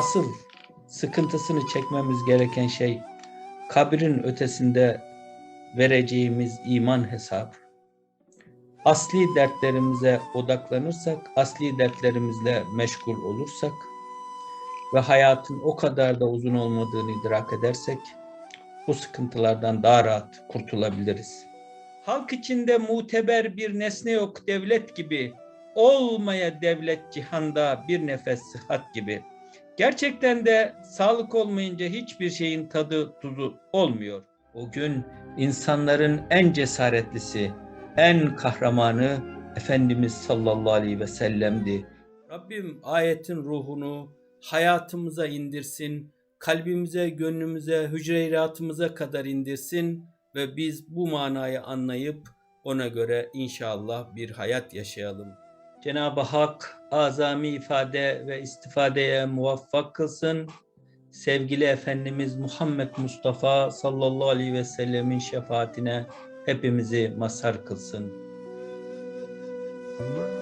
asıl sıkıntısını çekmemiz gereken şey kabrin ötesinde vereceğimiz iman hesabı. Asli dertlerimize odaklanırsak, asli dertlerimizle meşgul olursak ve hayatın o kadar da uzun olmadığını idrak edersek bu sıkıntılardan daha rahat kurtulabiliriz. Halk içinde muteber bir nesne yok devlet gibi, olmaya devlet cihanda bir nefes sıhhat gibi. Gerçekten de sağlık olmayınca hiçbir şeyin tadı tuzu olmuyor. O gün insanların en cesaretlisi, en kahramanı Efendimiz sallallahu aleyhi ve sellem'di. Rabbim ayetin ruhunu hayatımıza indirsin, kalbimize, gönlümüze, hücreyratımıza kadar indirsin ve biz bu manayı anlayıp ona göre inşallah bir hayat yaşayalım. Cenab-ı Hak azami ifade ve istifadeye muvaffak kılsın. Sevgili Efendimiz Muhammed Mustafa sallallahu aleyhi ve sellemin şefaatine hepimizi mazhar kılsın. Hı?